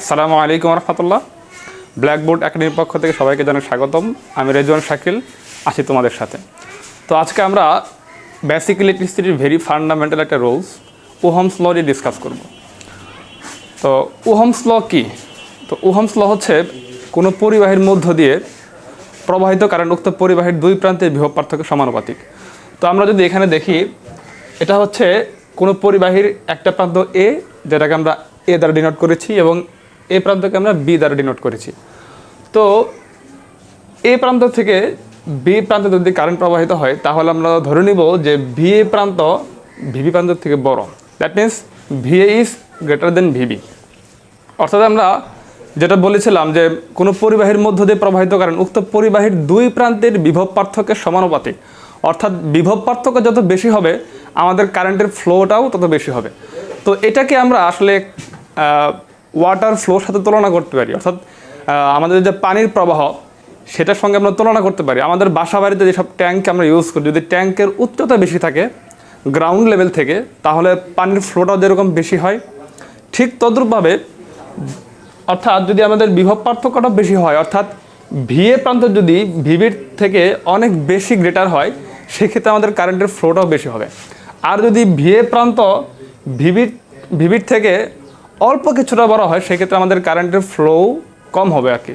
আসসালামু আলাইকুম রহমতুল্লাহ। ব্ল্যাকবোর্ড একাডেমির পক্ষ থেকে সবাইকে জানাই স্বাগতম। আমি রেজওয়ান শাকিল, আছি তোমাদের সাথে। তো আজকে আমরা বেসিক ইলেকট্রিসিটির ভেরি ফান্ডামেন্টাল একটা রোলস ওহমস ল নিয়ে ডিসকাস করব। তো ওহমস ল কী? তো ওহমস ল হচ্ছে কোনো পরিবাহীর মধ্য দিয়ে প্রবাহিত কারণ উক্ত পরিবাহীর দুই প্রান্তের বিভব পার্থক্য সমানুপাতিক। তো আমরা যদি এখানে দেখি, এটা হচ্ছে কোনো পরিবাহীর একটা প্রান্ত এ যেটাকে আমরা এ দ্বারা ডিনোট করেছি, এবং এ প্রান্তকে আমরা বি দ্বারা ডিনোট করেছি। তো এ প্রান্ত থেকে বি প্রান্তে যদি কারেন্ট প্রবাহিত হয়, তাহলে আমরা ধরে নিব যে ভি এ প্রান্ত ভিবি প্রান্ত থেকে বড়। That means VA is greater than VB অর্থাৎ আমরা যেটা বলেছিলাম যে কোনো পরিবাহীর মধ্য দিয়ে প্রবাহিত কারণ, উক্ত পরিবাহীর দুই প্রান্তের বিভব পার্থক্যের সমানুপাতিক। অর্থাৎ বিভব পার্থক্য যত বেশি হবে, আমাদের কারেন্টের ফ্লোটাও তত বেশি হবে। তো এটাকে আমরা আসলে ওয়াটার ফ্লোর সাথে তুলনা করতে পারি। অর্থাৎ আমাদের যে পানির প্রবাহ, সেটার সঙ্গে আমরা তুলনা করতে পারি। আমাদের বাসা বাড়িতে যেসব ট্যাঙ্ক আমরা ইউজ করি, যদি ট্যাঙ্কের উচ্চতা বেশি থাকে গ্রাউন্ড লেভেল থেকে, তাহলে পানির ফ্লোটাও যেরকম বেশি হয়, ঠিক তদ্রূপভাবে, অর্থাৎ যদি আমাদের বিভব পার্থক্যটা বেশি হয়, অর্থাৎ ভিএ প্রান্ত যদি ভিবির থেকে অনেক বেশি গ্রেটার হয়, সেক্ষেত্রে আমাদের কারেন্টের ফ্লোটাও বেশি হবে। আর যদি ভিএ প্রান্ত ভিবির ভিবির থেকে অল্প কিছুটা বড় হয়, সেক্ষেত্রে আমাদের কারেন্টের ফ্লো কম হবে আর কি।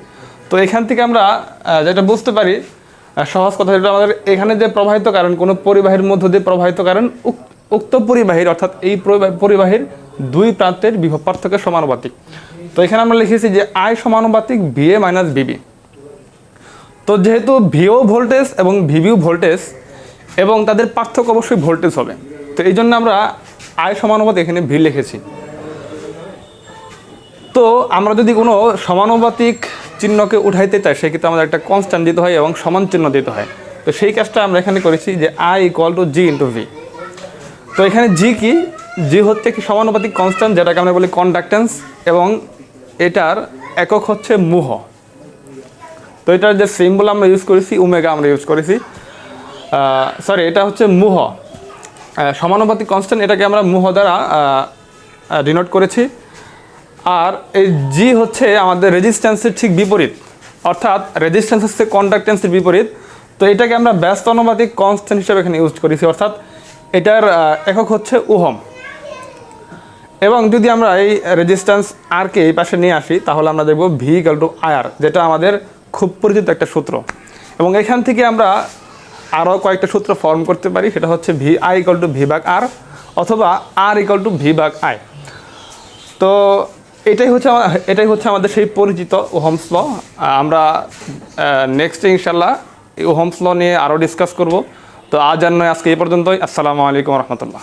তো এখান থেকে আমরা যেটা বুঝতে পারি সহজ কথা যেটা আমাদের এখানে যে প্রবাহিত কারণ কোনো পরিবাহীর মধ্য দিয়ে প্রবাহিত কারণ উক্ত পরিবাহীর, অর্থাৎ এই পরিবা- পরিবাহীর দুই প্রান্তের বিভব পার্থক্যের সমানুপাতিক। তো এখানে আমরা লিখেছি যে আই সমানুপাতিক ভিএ মাইনাস ভিবি তো যেহেতু ভিও ভোল্টেজ এবং ভিভিউ ভোল্টেজ এবং তাদের পার্থক্য অবশ্যই ভোল্টেজ হবে। তো এই জন্য আমরা আই সমানুপাত এখানে ভি লিখেছি। তো আমরা যদি কোনো সমানুপাতিক চিহ্নকে উঠাইতে চাই সেক্ষেত্রে আমাদের একটা কনস্ট্যান্ট দিতে হয় এবং সমান চিহ্ন দিতে হয়। তো সেই কাজটা আমরা এখানে করেছি যে I equal to G into V তো এখানে জি কি? জি হচ্ছে কি সমানুপাতিক কনস্ট্যান্ট যেটাকে আমরা বলি কন্ডাক্টেন্স এবং এটার একক হচ্ছে মুহ। তো এটার যে সিম্বল আমরা ইউজ করেছি উমেগা আমরা ইউজ করেছি। সরি এটা হচ্ছে মুহ। সমানুপাতিক কনস্ট্যান্ট এটাকে আমরা মুহ দ্বারা ডিনোট করেছি। আর এই জি হচ্ছে আমাদের রেজিস্ট্যান্সের ঠিক বিপরীত। অর্থাৎ রেজিস্ট্যান্স হচ্ছে কন্ডাক্টেন্সের বিপরীত। তো এটাকে আমরা ব্যস্ত অনুপাতিক কনস্ট্যান্ট হিসেবে এখানে ইউজ করেছি। অর্থাৎ এটার একক হচ্ছে উহম। এবং যদি আমরা এই রেজিস্ট্যান্স আরকে এই পাশে নিয়ে আসি, তাহলে আমরা দেখব ভি ইকাল টু আয়ার যেটা আমাদের খুব পরিচিত একটা সূত্র। এবং এখান থেকে আমরা আরও কয়েকটা সূত্র ফর্ম করতে পারি। সেটা হচ্ছে V I equal to V bug R অথবা আর ইকাল টু ভি বাগ আই তো এটাই হচ্ছে আমার এটাই হচ্ছে আমাদের সেই পরিচিত ওহমস ল। আমরা নেক্সট ইনশাল্লাহ এই ওহমস ল নিয়ে আরও ডিসকাস করব। তো আজ আর নয়, আজকে এই পর্যন্তই। আসসালামু আলাইকুম রহমতুল্লাহ।